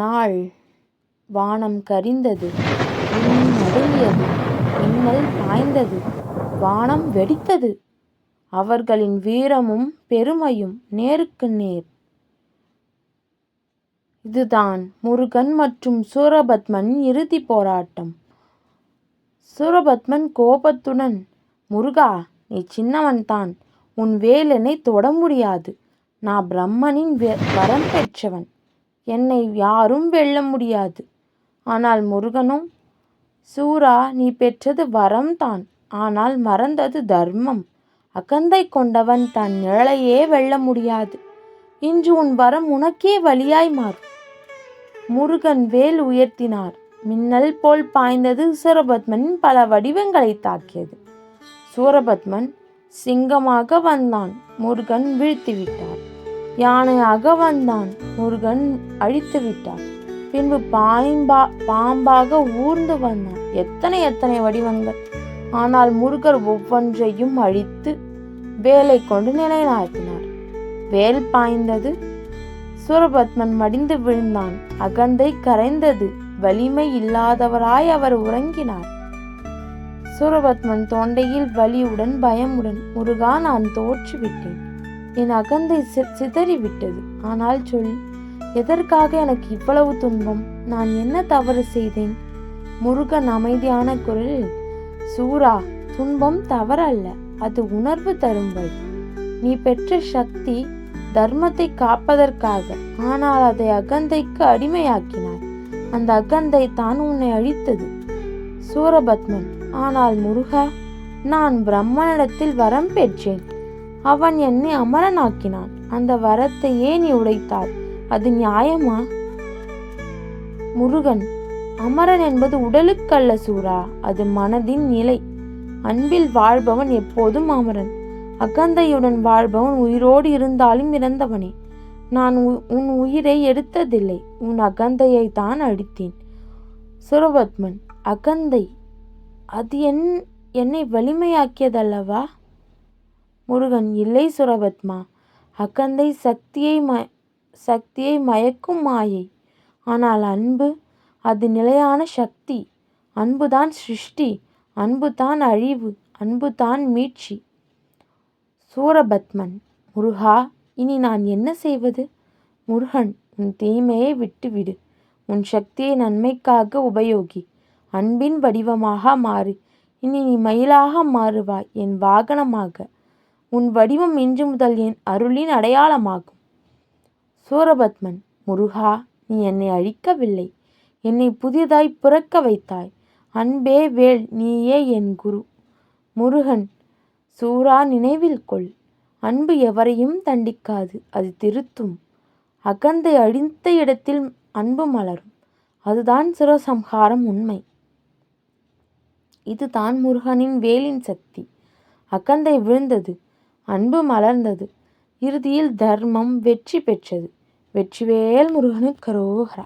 நாள் வானம் கரிந்தது பூமி நடுங்கியது மின்னல் பாய்ந்தது வானம் வெடித்தது. அவர்களின் வீரமும் பெருமையும் நேருக்கு நேர். இதுதான் முருகன் மற்றும் சூரபத்மன் இறுதி போராட்டம். சூரபத்மன் கோபத்துடன் முருகா நீ சின்னவன்தான் உன் வேலனை தொட முடியாது. நான் பிரம்மனின் வரம் பெற்றவன். என்னை யாரும் வெல்ல முடியாது. ஆனால் முருகனும் சூரா நீ பெற்றது வரம்தான் ஆனால் மறந்தது தர்மம். அகந்தை கொண்டவன் தன் நிழலையே வெல்ல முடியாது. இன்று உன் வரம் உனக்கே வழியாய் மாறும். முருகன் வேல் உயர்த்தினார். மின்னல் போல் பாய்ந்தது சூரபத்மனின் பல வடிவங்களை தாக்கியது. சூரபத்மன் சிங்கமாக வந்தான். முருகன் வீழ்த்திவிட்டான் யானை யானையாக வந்தான். முருகன் அழித்து விட்டார் பின்பு பாய்பா பாம்பாக ஊர்ந்து வந்தான். எத்தனை எத்தனை வடிவங்கள். ஆனால் முருகர் ஒவ்வொன்றையும் அழித்து வேலை கொண்டு நிலைநாட்டினார். வேல் பாய்ந்தது சூரபத்மன் மடிந்து விழுந்தான். அகந்தை கரைந்தது வலிமை இல்லாதவராய் அவர் உறங்கினார். சூரபத்மன் தொண்டையில் வலியுடன் பயமுடன் முருகா நான் தோற்றுவிட்டேன். என் அகந்தை சி- சிதறிவிட்டது. ஆனால் சொல் எதற்காக எனக்கு இவ்வளவு துன்பம்? நான் என்ன தவறு செய்தேன்? முருகன் அமைதியான குரலில் சூரா துன்பம் தவறல்ல அது உணர்வு தரும் வழி நீ பெற்ற சக்தி தர்மத்தை காப்பதற்காக ஆனால் அதை அகந்தைக்கு அடிமையாக்கினாய். அந்த அகந்தை தான் உன்னை அழித்தது. சூரபத்மன் ஆனால் முருகா நான் பிரம்மனிடத்தில் வரம் பெற்றேன். அவன் என்னை அமரனாக்கினான். அந்த வரத்தை ஏன் நீ உடைத்தாய்? அது நியாயமா? முருகன் அமரன் என்பது உடலுக்கல்ல சூரா அது மனதின் நிலை. அன்பில் வாழ்பவன் எப்போதும் அமரன். அகந்தையுடன் வாழ்பவன் உயிரோடு இருந்தாலும் இறந்தவனே. நான் உன் உயிரை எடுத்ததில்லை. உன் அகந்தையை தான் அடித்தேன். சுரபத்மன் அகந்தை அது என் என்னை வலிமையாக்கியதல்லவா? முருகன் இல்லை சுரபத்மா அகந்தை சக்தியை ம சக்தியை மயக்கும் மாயை. ஆனால் அன்பு அது நிலையான சக்தி. அன்புதான் சிருஷ்டி அன்புதான் அழிவு அன்புதான் மீட்சி. சூரபத்மன் முருகா இனி நான் என்ன செய்வது? முருகன் உன் தீமையை விட்டுவிடு. உன் சக்தியை நன்மைக்காக உபயோகி. அன்பின் வடிவமாக மாறு. இனி நீ மயிலாக மாறுவாய். என் வாகனமாக உன் வடிவம் இன்று முதல் என் அருளின் அடையாளமாகும். சூரபத்மன் முருகா நீ என்னை அழிக்கவில்லை. என்னை புதிதாய் பிறக்க வைத்தாய். அன்பே வேல் நீயே என் குரு. முருகன் சூரா நினைவில் கொள். அன்பு எவரையும் தண்டிக்காது அது திருத்தும். அகந்தை அழிந்த இடத்தில் அன்பு மலரும். அதுதான் சிரசம்ஹாரம் உண்மை. இதுதான் முருகனின் வேலின் சக்தி. அகந்தை விழுந்தது. அன்பு மலர்ந்தது இறுதியில் தர்மம் வெற்றி பெற்றது வெற்றிவேல் முருகனுக்கு கரோகரா